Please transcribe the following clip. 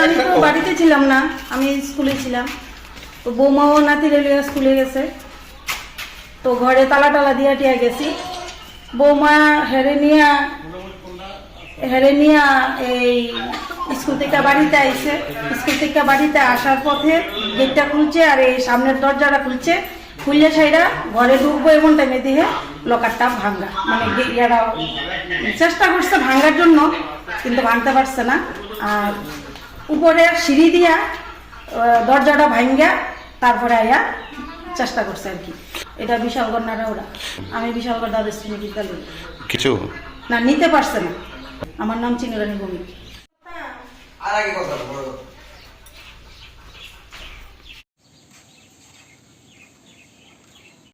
আমি তো বাড়িতে ছিলাম না, আমি স্কুলে ছিলাম। তো বৌমাও নাতি রেলিয়া স্কুলে গেছে। তো ঘরে তালা টালা দিয়া টিয়া গেছি। বৌমা হেরে নিয়া হেরে নিয়া এই স্কুল থেকে বাড়িতে আইছে। স্কুল থেকে বাড়িতে আসার পথে গেটটা খুলছে আর এই সামনের দরজাটা খুলছে। খুললে সাইরা ঘরে ঢুকবো এমন টাইমে দিয়ে লকারটা ভাঙ্গা। মানে ইয়ারা চেষ্টা করছে ভাঙ্গার জন্য কিন্তু ভাঙতে পারছে না। আর উপরে সিঁড়ি দিয়া দরজাটা ভাঙ্গা তারপরে আয়া চেষ্টা করছে আর কি। এটা বিশালগড় নারা ওরা আমি বিশালগড় দ্বাদশ শ্রেণি বিদ্যালয়। কিছু? না নিতে পারছে না। আমার নাম চিনুরানী ভূমি ಆರಾಗಿ ಕೊಡ್ತಾರೆ